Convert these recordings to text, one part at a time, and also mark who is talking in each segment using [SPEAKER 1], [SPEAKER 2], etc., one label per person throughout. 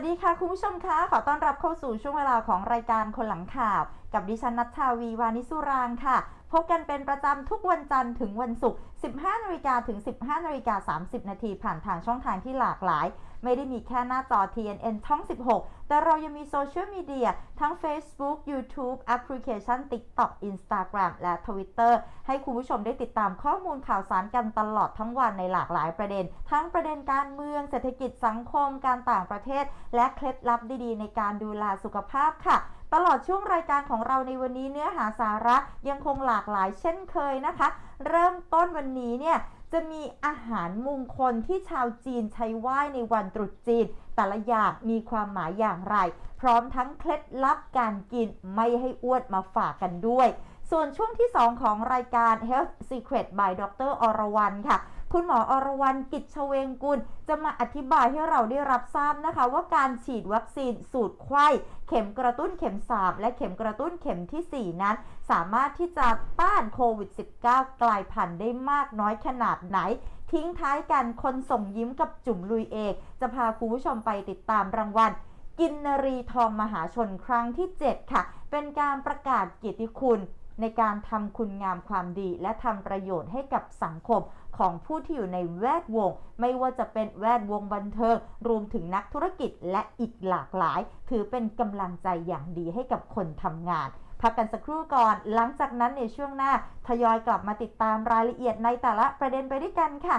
[SPEAKER 1] วัสดีค่ะ คุณผู้ชมคะขอต้อนรับเข้าสู่ช่วงเวลาของรายการคนหลังข่าว กับดิฉันนัทชาวีวานิสุรางค์ค่ะ พบกันเป็นประจำทุกวันจันทร์ถึงวันศุกร์ 15นาฬิกาถึง 15นาฬิกา30 นาทีผ่านทางช่องทางที่หลากหลาย ไม่ได้มีแค่หน้าจอ TNN ช่อง 16 แต่เรายังมีโซเชียลมีเดียทั้ง Facebook YouTube แอปพลิเคชัน TikTok Instagram และ Twitter ให้คุณผู้ชมได้ติดตามข้อมูลข่าวสารกันตลอดทั้งวันในหลากหลายประเด็น ทั้งประเด็นการเมืองเศรษฐกิจสังคมการต่างประเทศ และเคล็ดลับดีๆ ในการดูแลสุขภาพค่ะ ตลอดช่วงรายการของเราในวันนี้เนื้อหาสาระยังคงหลากหลายเช่นเคยนะคะ เริ่มต้นวันนี้เนี่ยจะมีอาหารมงคลที่ชาวจีนใช้ไหว้ในวันตรุษจีน แต่ละอย่างมีความหมายอย่างไร พร้อมทั้งเคล็ดลับการกินไม่ให้อ้วนมาฝากกันด้วย ส่วนช่วงที่ 2 ของรายการ Health Secret by ดรอรวรรณค่ะ คุณหมออรวรรณกิจชเวงกุล จะมาอธิบายให้เราได้รับทราบนะคะ ว่าการฉีดวัคซีนสูตรไข้เข็มกระตุ้นเข็ม 3 และเข็มกระตุ้นเข็มทีสี่ 4 นั้น สามารถที่จะต้านโควิด -19 กลายพันธุ์ได้มากน้อยขนาดไหนทิ้งท้ายกันคนส่งยิ้มกับจุ๋มลุยเอก จะพาคุณผู้ชมไปติดตามรางวัล กินนรีทองมหาชนครั้งที่ 7 ค่ะ เป็นการประกาศเกียรติคุณ ในการทำคุณงามความดีและทำประโยชน์ให้กับสังคม ของผู้ที่อยู่ในแวดวง ไม่ว่าจะเป็นแวดวงบันเทิง รวมถึงนักธุรกิจและอีกหลากหลาย ถือเป็นกำลังใจอย่างดีให้กับคนทำงานพักกันสักครู่ก่อน หลังจากนั้นในช่วงหน้า ทยอยกลับมาติดตามรายละเอียดในแต่ละประเด็นไปด้วยกันค่ะ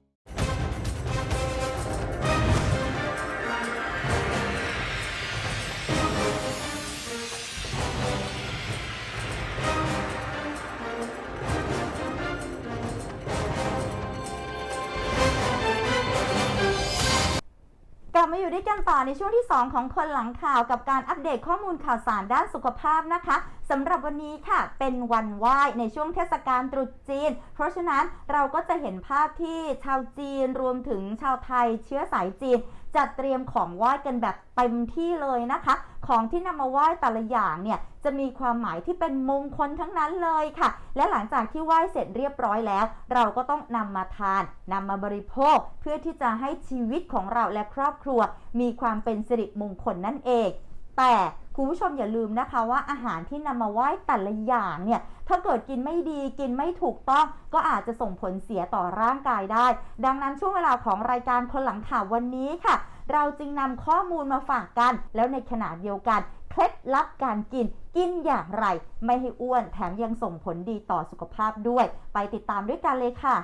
[SPEAKER 1] ในช่วงที่ 2 ของคนหลังข่าวกับการอัปเดตข้อมูลข่าวสารด้านสุขภาพนะคะสำหรับวันนี้ค่ะเป็นวันไหว้ในช่วงเทศกาลตรุษจีน เพราะฉะนั้นเราก็จะเห็นภาพที่ชาวจีนรวมถึงชาวไทยเชื้อสายจีน จัดเตรียมของไหว้กันแบบเต็มที่เลยนะคะ ของที่นำมาไหว้แต่ละอย่างเนี่ยจะมีความหมายที่เป็นมงคลทั้งนั้นเลยค่ะ และหลังจากที่ไหว้เสร็จเรียบร้อยแล้ว เราก็ต้องนำมาทานนำมาบริโภค เพื่อที่จะให้ชีวิตของเราและครอบครัว มีความเป็นสิริมงคลนั่นเอง แต่ คุณผู้ชมอย่าลืมนะคะว่าอาหารที่นำมาไหว้แต่ละอย่างเนี่ยถ้าเกิดกินไม่ดีกินไม่ถูกต้อง ก็อาจจะส่งผลเสียต่อร่างกายได้ ดังนั้นช่วงเวลาของรายการคนหลังข่าววันนี้ค่ะ เราจึงนำข้อมูลมาฝากกัน แล้วในขณะเดียวกันเคล็ดลับการกินกินอย่างไร ไม่ให้อ้วนแถมยังส่งผลดีต่อสุขภาพด้วย ไปติดตามด้วยกันเลยค่ะ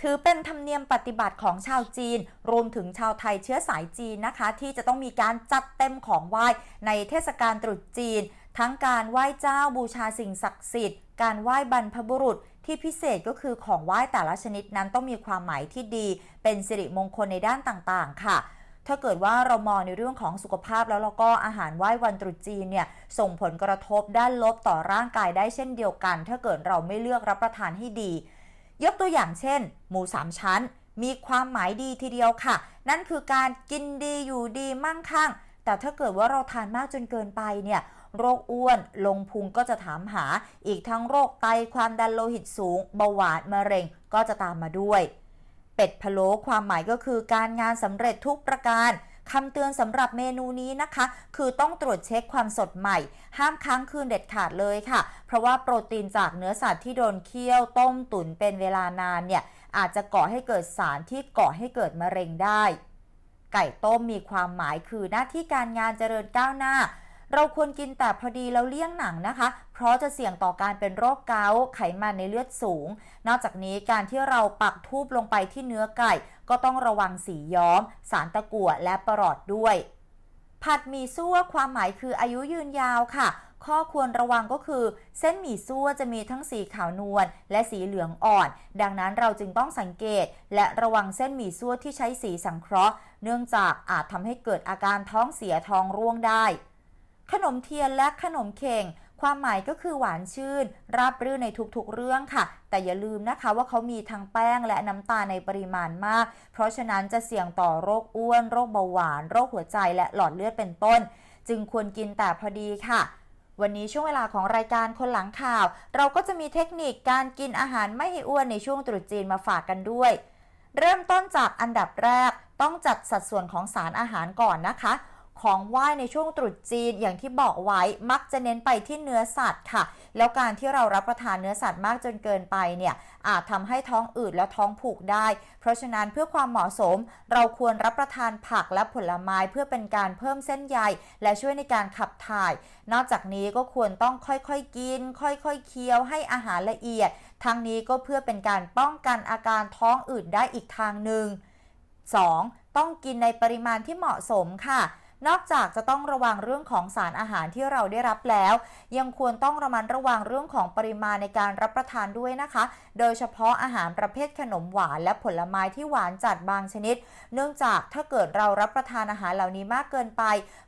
[SPEAKER 1] ถือเป็นธรรมเนียมปฏิบัติของชาวจีน รวมถึงชาวไทยเชื้อสายจีนนะคะ ที่จะต้องมีการจัดเต็มของไหว้ในเทศกาลตรุษจีน ทั้งการไหว้เจ้าบูชาสิ่งศักดิ์สิทธิ์ การไหว้บรรพบุรุษที่พิเศษก็คือของไหว้แต่ละชนิดนั้นต้องมีความหมายที่ดี เป็นสิริมงคลในด้านต่างๆ ค่ะถ้าเกิดว่าเรามองในเรื่องของสุขภาพแล้วเราก็อาหารไหว้วันตรุษจีนเนี่ยส่งผลกระทบด้านลบต่อร่างกายได้เช่นเดียวกัน ถ้าเกิดเราไม่เลือกรับประทานให้ดี ยกตัวอย่างเช่น หมูสามชั้น มีความหมายดีทีเดียวค่ะ นั่นคือการกินดีอยู่ดีมั่งคั่ง แต่ถ้าเกิดว่าเราทานมากจนเกินไปเนี่ยโรคอ้วนลงพุงก็จะถามหา อีกทั้งโรคไตความดันโลหิตสูงเบาหวานมะเร็งก็จะตามมาด้วย เป็ดพะโล้ความหมายก็คือการงานสำเร็จทุกประการ คำเตือนสำหรับเมนูนี้นะคะ คือต้องตรวจเช็คความสดใหม่ ห้ามค้างคืนเด็ดขาดเลยค่ะ เพราะว่าโปรตีนจากเนื้อสัตว์ที่โดนเคี่ยวต้มตุ๋นเป็นเวลานานเนี่ยอาจจะก่อให้เกิดสารที่ก่อให้เกิดมะเร็งได้ ไก่ต้มมีความหมายคือหน้าที่การงานเจริญก้าวหน้า เราควรกินแต่พอดีแล้วเลี่ยงหนังนะคะ เพราะจะเสี่ยงต่อการเป็นโรคเกาต์ไขมันในเลือดสูง นอกจากนี้การที่เราปักทูบลงไปที่เนื้อไก่ ก็ต้องระวังสีย้อม สารตะกั่วและประหลอดด้วย ผัดหมี่ซั่วความหมายคืออายุยืนยาวค่ะข้อควรระวังก็คือ เส้นหมี่ซั่วจะมีทั้งสีขาวนวลและสีเหลืองอ่อน ดังนั้นเราจึงต้องสังเกต และระวังเส้นหมี่ซั่วที่ใช้สีสังเคราะห์ เนื่องจากอาจทำให้เกิดอาการท้องเสียท้องร่วงได้ ขนมเทียนและขนมเข่ง ความหมายก็คือหวานชื่น ราบรื่นในทุกๆเรื่องค่ะ แต่อย่าลืมนะคะว่าเขามีทั้งแป้งและน้ำตาลในปริมาณมาก เพราะฉะนั้นจะเสี่ยงต่อโรคอ้วน โรคเบาหวาน โรคหัวใจและหลอดเลือดเป็นต้น จึงควรกินแต่พอดีค่ะวันนี้ช่วงเวลาของรายการคนหลังข่าว เราก็จะมีเทคนิคการกินอาหารไม่ให้อ้วนในช่วงตรุษจีนมาฝากกันด้วย เริ่มต้นจากอันดับแรกต้องจัดสัดส่วนของสารอาหารก่อนนะคะ ของไหว้ในช่วงตรุษจีนอย่างที่บอกไว้มักจะเน้นไปที่เนื้อสัตว์ค่ะ แล้วการที่เรารับประทานเนื้อสัตว์มากจนเกินไปเนี่ยอาจทำให้ท้องอืดและท้องผูกได้ เพราะฉะนั้นเพื่อความเหมาะสม เราควรรับประทานผักและผลไม้เพื่อเป็นการเพิ่มเส้นใยและช่วยในการขับถ่าย นอกจากนี้ก็ควรต้องค่อยๆกิน ค่อยๆเคี้ยวให้อาหารละเอียด ทั้งนี้ก็เพื่อเป็นการป้องกันอาการท้องอืดได้อีกทางหนึ่ง 2. ต้องกินในปริมาณที่เหมาะสมค่ะ นอกจากจะต้องระวังเรื่องของสารอาหารที่เราได้รับแล้ว ยังควรต้องระมัดระวังเรื่องของปริมาณในการรับประทานด้วยนะคะ โดยเฉพาะอาหารประเภทขนมหวานและผลไม้ที่หวานจัดบางชนิด เนื่องจากถ้าเกิดเรารับประทานอาหารเหล่านี้มากเกินไป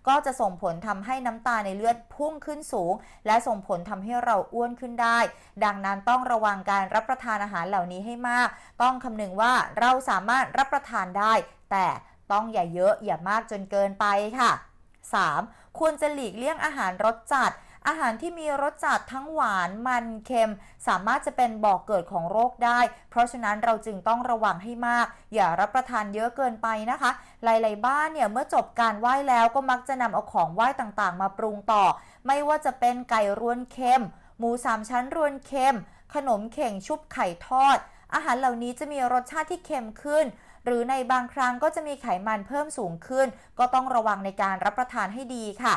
[SPEAKER 1] ก็จะส่งผลทำให้น้ำตาลในเลือดพุ่งขึ้นสูง และส่งผลทำให้เราอ้วนขึ้นได้ ดังนั้นต้องระวังการรับประทานอาหารเหล่านี้ให้มาก ต้องคำนึงว่าเราสามารถรับประทานได้ แต่ ต้องอย่าเยอะอย่ามากจนเกินไปค่ะ 3. ควรจะหลีกเลี่ยงอาหารรสจัด อาหารที่มีรสจัดทั้งหวานมันเค็ม สามารถจะเป็นบ่อกเกิดของโรคได้ เพราะฉะนั้นเราจึงต้องระวังให้มาก อย่ารับประทานเยอะเกินไปนะคะ หลายๆบ้านเนี่ยเมื่อจบการไหว้แล้วก็มักจะนำเอาของไหว้ต่างๆ มาปรุงต่อ ไม่ว่าจะเป็นไก่รวนเค็ม หมูสามชั้นรวนเค็ม ขนมเข่งชุบไข่ทอด อาหารเหล่านี้จะมีรสชาติที่เค็มขึ้น หรือในบางครั้งก็จะมีไขมันเพิ่มสูงขึ้น ก็ต้องระวังในการรับประทานให้ดีค่ะ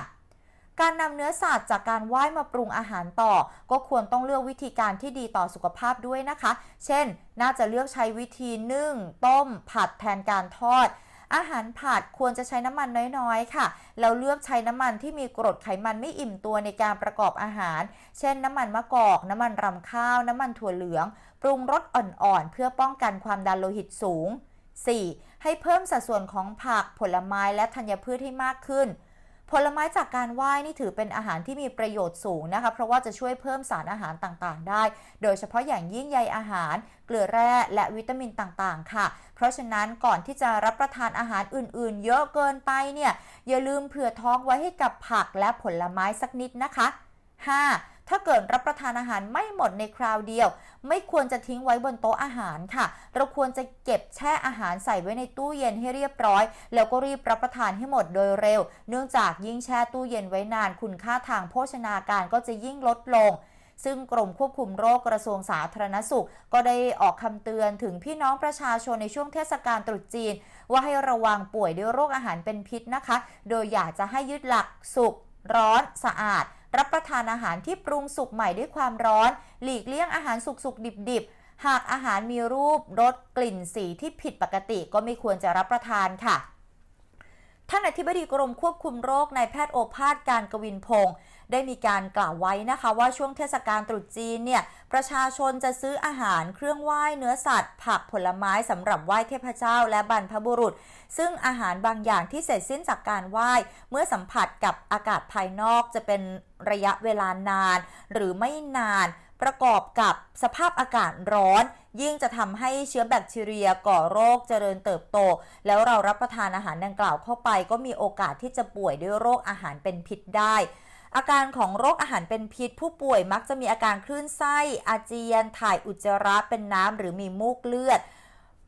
[SPEAKER 1] การนำเนื้อสัตว์จากการไหว้มาปรุงอาหารต่อ ก็ควรต้องเลือกวิธีการที่ดีต่อสุขภาพด้วยนะคะ เช่น น่าจะเลือกใช้วิธีนึ่ง ต้ม ผัดแทนการทอด อาหารผัดควรจะใช้น้ำมันน้อยๆ ค่ะ แล้วเลือกใช้น้ำมันที่มีกรดไขมันไม่อิ่มตัวในการประกอบอาหาร เช่น น้ำมันมะกอก น้ำมันรำข้าว น้ำมันถั่วเหลือง ปรุงรสอ่อนๆ เพื่อป้องกันความดันโลหิตสูง 4. ให้เพิ่มสัดส่วนของผักผลไม้และธัญพืชให้มากขึ้น ผลไม้จากการไหว้นี่ถือเป็นอาหารที่มีประโยชน์สูงนะคะ เพราะว่าจะช่วยเพิ่มสารอาหารต่างๆ ได้ โดยเฉพาะอย่างยิ่งใยอาหาร เกลือแร่และวิตามินต่างๆ ค่ะ เพราะฉะนั้นก่อนที่จะรับประทานอาหารอื่นๆ เยอะเกินไปเนี่ยอย่าลืมเผื่อท้องไว้ให้กับผักและผลไม้สักนิดนะคะ 5. ถ้าเกิดรับประทานอาหารไม่หมดในคราวเดียว ไม่ควรจะทิ้งไว้บนโต๊ะอาหารค่ะ เราควรจะเก็บแช่อาหารใส่ไว้ในตู้เย็นให้เรียบร้อย แล้วก็รีบรับประทานให้หมดโดยเร็ว เนื่องจากยิ่งแช่ตู้เย็นไว้นาน คุณค่าทางโภชนาการก็จะยิ่งลดลงซึ่งกรมควบคุมโรคกระทรวงสาธารณสุข ก็ได้ออกคำเตือนถึงพี่น้องประชาชนในช่วงเทศกาลตรุษจีน ว่าให้ระวังป่วยด้วยโรคอาหารเป็นพิษนะคะ โดยอยากจะให้ยึดหลักสุกร้อน สะอาด รับประทานอาหารที่ปรุงสุกใหม่ด้วยความร้อน หลีกเลี่ยงอาหารสุกๆดิบๆ หากอาหารมีรูปรสกลิ่นสีที่ผิดปกติก็ไม่ควรจะรับประทานค่ะ ท่านอธิบดีกรมควบคุมโรคนายแพทย์โอภาสการกวินพงศ์ได้มีการกล่าวไว้นะคะว่าช่วงเทศกาลตรุษจีนเนี่ยประชาชนจะซื้ออาหารเครื่องไหว้เนื้อสัตว์ ผักผลไม้สำหรับไหว้เทพเจ้าและบรรพบุรุษ ซึ่งอาหารบางอย่างที่เสร็จสิ้นจากการไหว้ เมื่อสัมผัสกับอากาศภายนอกจะเป็นระยะเวลานาน หรือไม่นาน ประกอบกับสภาพอากาศร้อน ยิ่งจะทำให้เชื้อแบคทีเรียก่อโรคเจริญเติบโต แล้วเรารับประทานอาหารดังกล่าวเข้าไป ก็มีโอกาสที่จะป่วยด้วยโรคอาหารเป็นพิษได้ อาการของโรคอาหารเป็นพิษ ผู้ป่วยมักจะมีอาการคลื่นไส้อาเจียน ถ่ายอุจจาระเป็นน้ำหรือมีมูกเลือด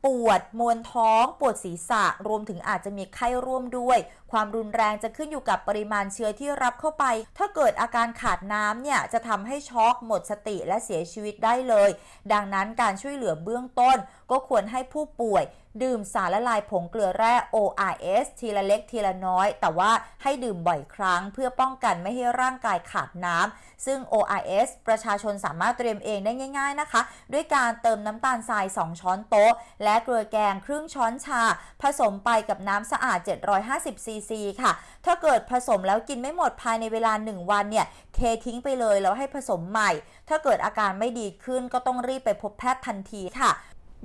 [SPEAKER 2] ปวดมวนท้อง ปวดศีรษะ รวมถึงอาจจะมีไข้ร่วมด้วย ความรุนแรงจะขึ้นอยู่กับปริมาณเชื้อที่รับเข้าไป ถ้าเกิดอาการขาดน้ำเนี่ย จะทำให้ช็อกหมดสติและเสียชีวิตได้เลย ดังนั้นการช่วยเหลือเบื้องต้นก็ควรให้ผู้ป่วยดื่มสารละลายผงเกลือแร่ ORS ทีละเล็กทีละน้อย แต่ว่าให้ดื่มบ่อยครั้งเพื่อป้องกันไม่ให้ร่างกายขาดน้ำ ซึ่ง ORS ประชาชนสามารถเตรียมเองได้ง่ายๆนะคะ ด้วยการเติมน้ำตาลทราย 2 ช้อนโต๊ะ และเกลือแกงครึ่งช้อนชา ผสมไปกับน้ำสะอาด 750 ซีซีค่ะ ถ้าเกิดผสมแล้วกินไม่หมดภายในเวลา 1 วันเนี่ยเททิ้งไปเลยแล้วให้ผสมใหม่ ถ้าเกิดอาการไม่ดีขึ้นก็ต้องรีบไปพบแพทย์ทันทีค่ะ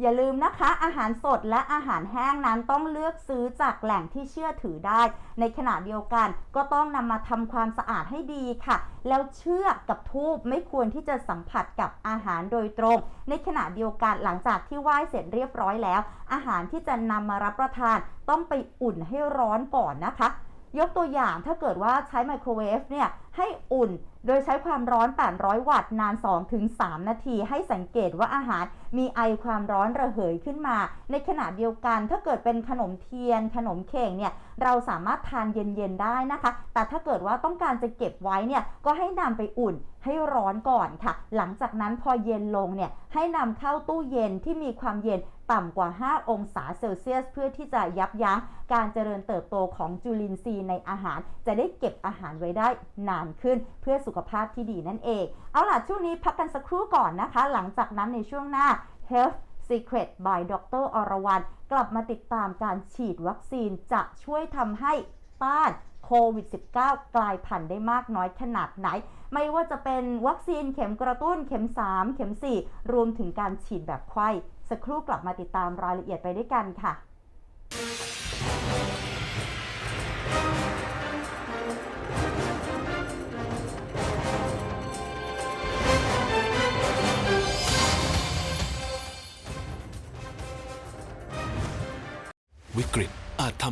[SPEAKER 1] อย่าลืมนะคะ อาหารสดและอาหารแห้งนั้นต้องเลือกซื้อจากแหล่งที่เชื่อถือได้ ในขณะเดียวกันก็ต้องนำมาทำความสะอาดให้ดีค่ะ แล้วเชือกกับทูบไม่ควรที่จะสัมผัสกับอาหารโดยตรง ในขณะเดียวกันหลังจากที่ไหว้เสร็จเรียบร้อยแล้ว อาหารที่จะนำมารับประทาน ต้องไปอุ่นให้ร้อนก่อนนะคะ ยกตัวอย่างถ้าเกิดว่าใช้ไมโครเวฟเนี่ยให้อุ่น โดยใช้ความร้อน 800 วัตต์นาน 2-3 นาที ให้สังเกตว่าอาหาร มีไอความร้อนระเหยขึ้นมา ในขณะเดียวกันถ้าเกิดเป็นขนมเทียน ขนมเข่งเนี่ยเราสามารถทานเย็นๆได้นะคะ แต่ถ้าเกิดว่าต้องการจะเก็บไว้เนี่ยก็ให้นำไปอุ่นให้ร้อนก่อนค่ะ หลังจากนั้นพอเย็นลงเนี่ยให้นำเข้าตู้เย็นที่มีความเย็นต่ำกว่า 5 องศาเซลเซียส เพื่อที่จะยับยั้งการเจริญเติบโตของจุลินทรีย์ในอาหาร จะได้เก็บอาหารไว้ได้นานขึ้น เพื่อสุขภาพที่ดีนั่นเอง เอาล่ะช่วงนี้พักกันสักครู่ก่อนนะคะ หลังจากนั้นในช่วงหน้า Health Secret by Dr. อรวรรณกลับมาติดตามการฉีดวัคซีนจะช่วยทำให้ต้านโควิด -19 กลายพันธุ์ได้มากน้อยขนาดไหน ไม่ว่าจะเป็นวัคซีนเข็มกระตุ้นเข็ม 3 เข็ม 4 รวมถึงการฉีดแบบไข้สักครู่กลับมาติดตามรายละเอียดไปด้วยกันค่ะ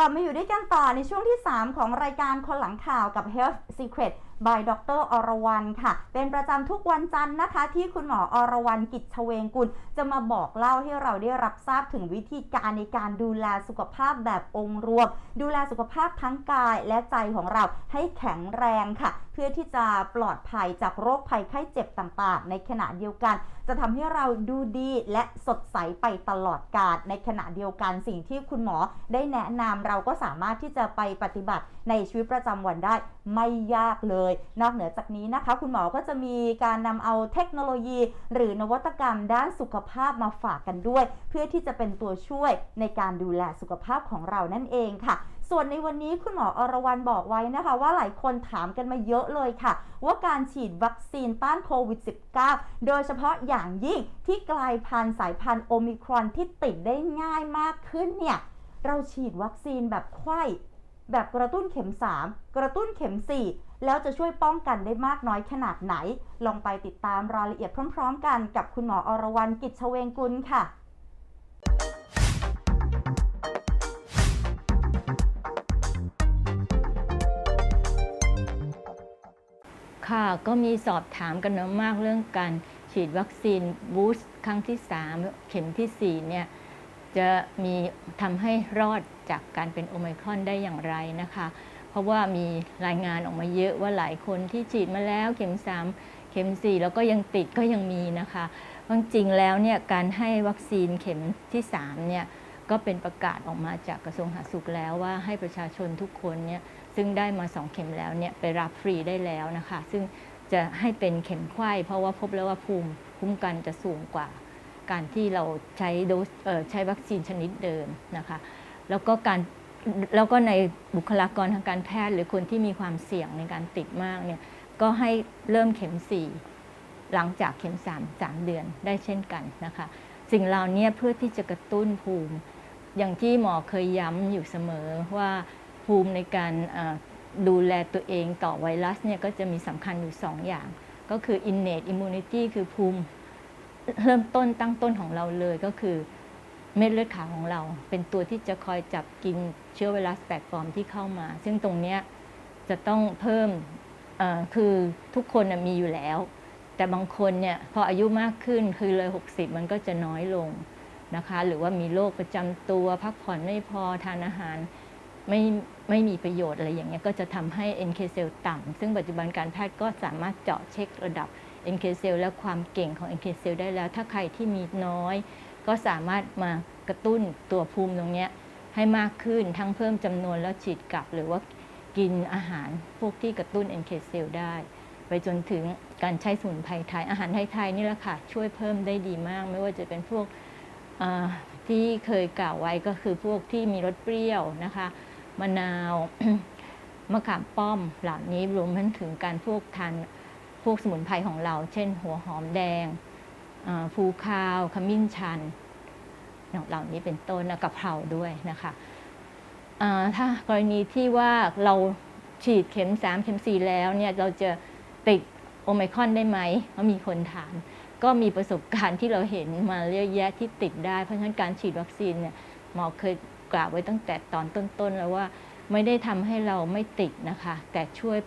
[SPEAKER 1] กลับมาอยู่ด้วยกันต่อในช่วงที่ 3 ของรายการคนหลังข่าวกับ Health Secret by ดรอรวรรณค่ะ เป็นประจำทุกวันจันทร์นะคะ ที่คุณหมออรวรรณกิจชเวงกุล จะมาบอกเล่าให้เราได้รับทราบถึงวิธีการในการดูแลสุขภาพแบบองค์รวม ดูแลสุขภาพทั้งกายและใจของเราให้แข็งแรงค่ะ เพื่อที่จะปลอดภัยจากโรคภัยไข้เจ็บต่างๆ ในขณะเดียวกัน จะทำให้เราดูดีและสดใสไปตลอดกาลในขณะเดียวกันสิ่งที่คุณหมอได้แนะนำเราก็สามารถที่จะไปปฏิบัติในชีวิตประจำวันได้ไม่ยากเลย นอกเหนือจากนี้นะคะ คุณหมอก็จะมีการนำเอาเทคโนโลยี หรือนวัตกรรมด้านสุขภาพมาฝากกันด้วย เพื่อที่จะเป็นตัวช่วยในการดูแลสุขภาพของเรานั่นเองค่ะ ส่วนในวันนี้คุณหมออรวรรณบอกไว้นะคะ ว่าหลายคนถามกันมาเยอะเลยค่ะ ว่าการฉีดวัคซีนต้านโควิด -19 โดยเฉพาะอย่างยิ่งที่กลายพันธุ์สายพันธุ์โอมิครอนที่ติดได้ง่ายมากขึ้นเนี่ย เราฉีดวัคซีนแบบไข้แบบกระตุ้นเข็ม 3 กระตุ้นเข็ม 4 แล้วจะช่วยป้องกันได้มากน้อยขนาดไหน ลองไปติดตามรายละเอียดพร้อม ๆ กันกับคุณหมออรวรรณกิจชเวงกุลค่ะ
[SPEAKER 3] ค่ะ ก็มีสอบถามกันมามากเรื่องการฉีดวัคซีนบูสต์ครั้งที่ 3 เข็มทีสี่ 4 เนี่ย จะมีทำให้รอดจากการเป็นโอไมครอนได้อย่างไรนะคะ เพราะว่ามีรายงานออกมาเยอะว่าหลายคนที่ฉีดมาแล้วเข็ม 3 เข็ม 4 แล้วก็ยังติดก็ยังมีนะคะจริงแล้วเนี่ยการให้วัคซีนเข็มที่ 3 เนี่ยก็เป็นประกาศออกมาจากกระทรวงสาธารณสุขแล้วว่าให้ประชาชนทุกคนเนี่ย ซึ่งได้มา 2 เข็มแล้วเนี่ยไปรับฟรีได้แล้วนะคะ ซึ่งจะให้เป็นเข็มไข้เพราะว่าพบแล้วว่าภูมิคุ้มกันจะสูงกว่า การที่เราใช้โดสใช้วัคซีนชนิดเดิมนะคะ แล้วก็การแล้วก็ในบุคลากรทางการแพทย์ หรือคนที่มีความเสี่ยงในการติดมากเนี่ยก็ให้เริ่มเข็ม 4 หลังจากเข็ม 3 3 เดือนได้เช่นกันนะคะ สิ่งเหล่านี้เพื่อที่จะกระตุ้นภูมิ อย่างที่หมอเคยย้ำอยู่เสมอว่า ภูมิในการดูแลตัวเองต่อไวรัสเนี่ยก็จะมีสำคัญอยู่ 2 อย่าง ก็คือ innate immunity คือภูมิเริ่มต้นตั้งต้นของเราเลยก็คือเม็ดเลือดขาวของเรา เป็นตัวที่จะคอยจับกินเชื้อไวรัสแปลกปลอมที่เข้ามา ซึ่งตรงเนี้ยจะต้องเพิ่มคือทุกคนมีอยู่แล้ว แต่บางคนเนี่ยพออายุมากขึ้นคือเลย 60 มันก็จะน้อยลงนะคะ หรือว่ามีโรคประจำตัวพักผ่อนไม่พอทานอาหาร ไม่ไม่มีประโยชน์อะไรอย่างเงี้ยก็จะทำให้ NK เซลล์ต่ำซึ่งปัจจุบันการแพทย์ก็สามารถเจาะเช็คระดับ NK เซลล์และความเก่งของ NK เซลล์ได้แล้ว ถ้าใครที่มีน้อย ก็สามารถมากระตุ้นตัวภูมิตรงเนี้ยให้มากขึ้นทั้งเพิ่มจำนวนแล้วฉีดกลับ หรือว่ากินอาหารพวกที่กระตุ้น NK เซลล์ได้ ไปจนถึงการใช้สมุนไพรไทยอาหารไทยๆนี่แหละค่ะช่วยเพิ่มได้ดีมาก ไม่ว่าจะเป็นพวกที่เคยกล่าวไว้ก็คือพวกที่มีรสเปรี้ยวนะคะ มะนาวมะขามป้อมเหล่านี้รวมทั้งถึงการพวกทานพวกสมุนไพรของเรา เช่น หัวหอมแดงฟูคาวขมิ้นชันเหล่านี้เป็นต้นนะกะเพราด้วยนะคะถ้ากรณีที่ว่าเราฉีดเข็ม 3 เข็ม 4 แล้วเนี่ยเราจะติดโอไมคอนได้ไหมก็มีคนถาม ก็มีประสบการณ์ที่เราเห็นมาเยอะแยะที่ติดได้ เพราะฉะนั้นการฉีดวัคซีนเนี่ยหมอเคย กล่าวไว้ตั้งแต่ตอนต้นๆแล้วว่าไม่ได้ทำให้เราไม่ติดนะคะ แต่ช่วย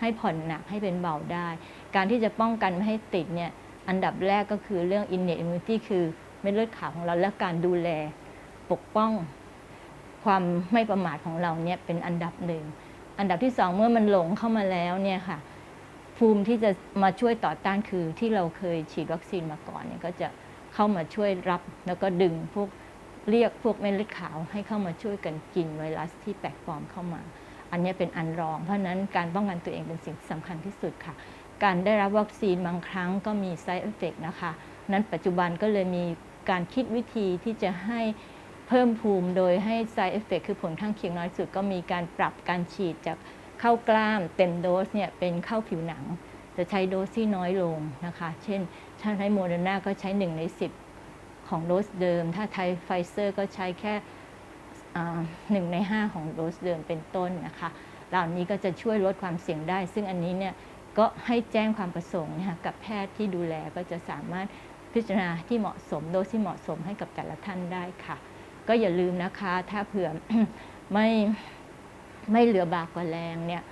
[SPEAKER 3] ให้ผ่อนหนักให้เป็นเบาได้ การที่จะป้องกันไม่ให้ติดเนี่ยอันดับแรกก็คือเรื่อง innate immunity คือเม็ดเลือดขาวของเราและการดูแลปกป้องความไม่ประมาทของเราเนี่ยเป็นอันดับหนึ่ง อันดับที่สองเมื่อมันหลงเข้ามาแล้วเนี่ยค่ะ ภูมิที่จะมาช่วยต่อต้านคือที่เราเคยฉีดวัคซีนมาก่อนเนี่ยก็จะเข้ามาช่วยรับแล้วก็ดึงพวก เรียกพวกเม็ดเลือดขาวให้เข้ามาช่วยกันกินไวรัสที่แปลกปลอมเข้ามา อันนี้เป็นอันรอง เพราะนั้นการป้องกันตัวเองเป็นสิ่งที่สำคัญที่สุดค่ะ การได้รับวัคซีนบางครั้งก็มี side effect นะคะ นั้นปัจจุบันก็เลยมีการคิดวิธีที่จะให้เพิ่มภูมิโดยให้ side effect คือผลข้างเคียงน้อยสุด ก็มีการปรับการฉีดจากเข้ากล้ามเต็มโดสเนี่ยเป็นเข้าผิวหนัง จะใช้โดสที่น้อยลงนะคะ เช่นถ้าใช้โมเดอร์นาก็ใช้1ใน10 ของโดสเดิม ถ้าไทยไฟเซอร์ก็ใช้แค่หนึ่งใน 5 ของโดสเดิมเป็นต้นนะคะเหล่านี้ก็จะช่วยลดความเสี่ยงได้ ซึ่งอันนี้เนี่ยก็ให้แจ้งความประสงค์นะคะกับแพทย์ที่ดูแลก็จะสามารถพิจารณาที่เหมาะสมโดสที่เหมาะสมให้กับแต่ละท่านได้ค่ะ ก็อย่าลืมนะคะ ถ้าเผื่อไม่ไม่เหลือบากกว่าแรงเนี่ย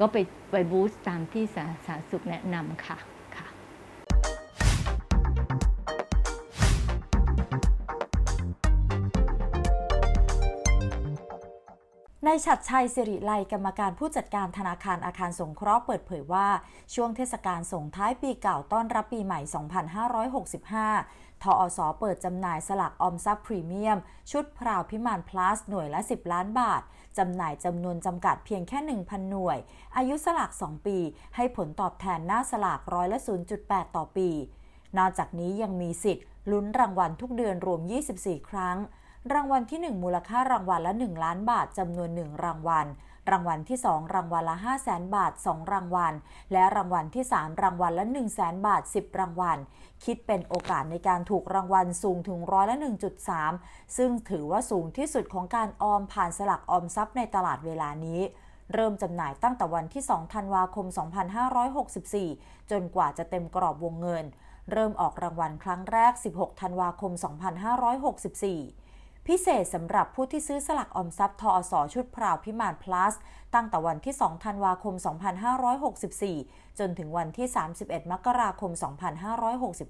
[SPEAKER 3] ก็ไปไปบูสต์ตามที่สาธารณสุขแนะนำค่ะ
[SPEAKER 1] นายฉัดชัยสิริไลกรรมการผู้จัดการธนาคารอาคารสงเคราะห์เปิดเผยว่า ช่วงเทศกาลส่งท้ายปีเก่าต้อนรับปีใหม่ 2565 ทออสเปิดจำหน่ายสลากออมทรัพย์พรีเมียม ชุดพราวพิมานพลัสหน่วยละ 10 ล้านบาท จำหน่ายจำนวนจำกัดเพียงแค่ 1,000 หน่วย อายุสลาก 2 ปี ให้ผลตอบแทนหน้าสลากร้อยละ 0.8 ต่อปี นอกจากนี้ยังมีสิทธิ์ลุ้นรางวัลทุกเดือนรวม 24 ครั้ง รางวัลที่ 1 มูลค่ารางวัลละ 1 ล้านบาทจำนวน 1 รางวัล รางวัลที่ 2 รางวัลละ 5 0 0แสนบาท 2 รางวัล และรางวัลที่ 3 รางวัลละ 1 0 0 0 0แสนบาท 10 รางวัล คิดเป็นโอกาสในการถูกรางวัลสูงถึงร้อยละ 1.3 ซึ่งถือว่าสูงที่สุดของการออมผ่านสลักออมทรัพย์ในตลาดเวลานี้เริ่มจำหน่ายตั้งแต่วันที่ 2 ธันวาคม 2564 จนกว่าจะเต็มกรอบวงเงิน เริ่มออกรางวัลครั้งแรก 16 ธันวาคม 2564
[SPEAKER 2] พิเศษสำหรับผู้ที่ซื้อสลักออมทรัพย์ทอสชุดพราวพิมาน plus ตั้งแต่วันที่ 2 ธันวาคม 2564 จนถึงวันที่ 31 มกราคม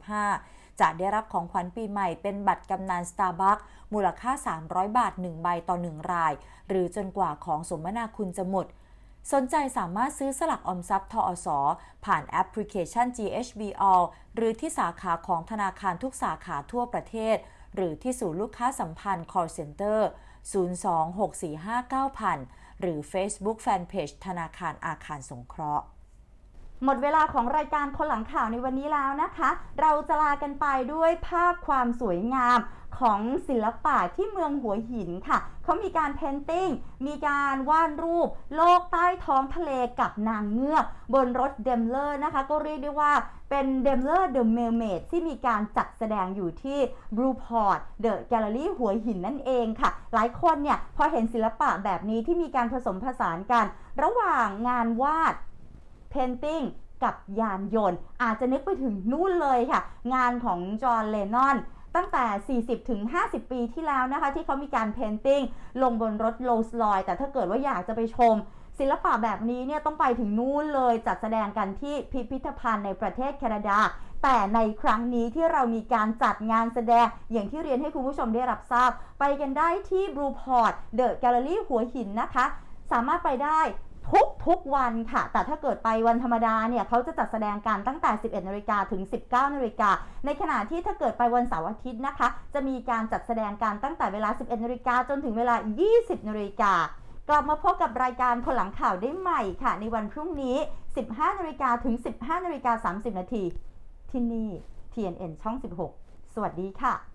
[SPEAKER 2] 2565 จะได้รับของขวัญปีใหม่เป็นบัตรกำนัน Starbucks มูลค่า 300 บาท 1 ใบต่อ 1 ราย หรือจนกว่าของสมนาคุณจะหมดสนใจสามารถซื้อสลักออมทรัพย์ทอสผ่านแอปพลิเคชัน GHB All หรือที่สาขาของธนาคารทุกสาขาทั่วประเทศ หรือที่ศูนย์ลูกค้าสัมพันธ์ call center 026459000 หรือ Facebook Fanpage ธนาคารอาคารสงเคราะห์
[SPEAKER 1] หมดเวลาของรายการคนหลังข่าวในวันนี้แล้วนะคะ เราจะลากันไปด้วยภาพความสวยงามของศิลปะที่เมืองหัวหินค่ะ เขามีการเพนติ้ง มีการวาดรูป โลกใต้ท้องทะเลกับนางเงือกบนรถเดมเลอร์นะคะ ก็เรียกได้ว่าเป็นเดมเลอร์เดอะเมลเมดที่มีการจัดแสดงอยู่ที่บรูพอร์ตเดอะแกลเลอรี่หัวหินนั่นเองค่ะ หลายคนเนี่ยพอเห็นศิลปะแบบนี้ที่มีการผสมผสานกัน ระหว่างงานวาด เพนติ้งกับยานยนต์ อาจจะนึกไปถึงนู่นเลยค่ะ งานของจอห์นเลนนอนตั้งแต่ 40 ถึง 50 ปีที่แล้วนะคะ ที่เขามีการเพนติ้งลงบนรถโรลส์รอยแต่ถ้าเกิดว่าอยากจะไปชม ศิลปะแบบนี้เนี่ยต้องไปถึงนู่นเลยจัดแสดงกันที่พิพิธภัณฑ์ในประเทศแคนาดา แต่ในครั้งนี้ที่เรามีการจัดงานแสดง อย่างที่เรียนให้คุณผู้ชมได้รับทราบ ไปกันได้ที่บรูพอร์ตเดอะแกลเลอรี่หัวหินนะคะ สามารถไปได้ ทุกทุกวันค่ะ แต่ถ้าเกิดไปวันธรรมดาเนี่ยเขาจะจัดแสดงการตั้งแต่ 11นาฬิกาถึง 19นาฬิกาในขณะที่ถ้าเกิดไปวันเสาร์อาทิตย์นะคะ จะมีการจัดแสดงการตั้งแต่เวลา 11นาฬิกาจนถึงเวลา 20นาฬิกากลับมาพบกับรายการคนหลังข่าวได้ใหม่ค่ะ ในวันพรุ่งนี้ 15นาฬิกาถึง 15นาฬิกา30นาทีที่นี่ TNN ช่อง 16 สวัสดีค่ะ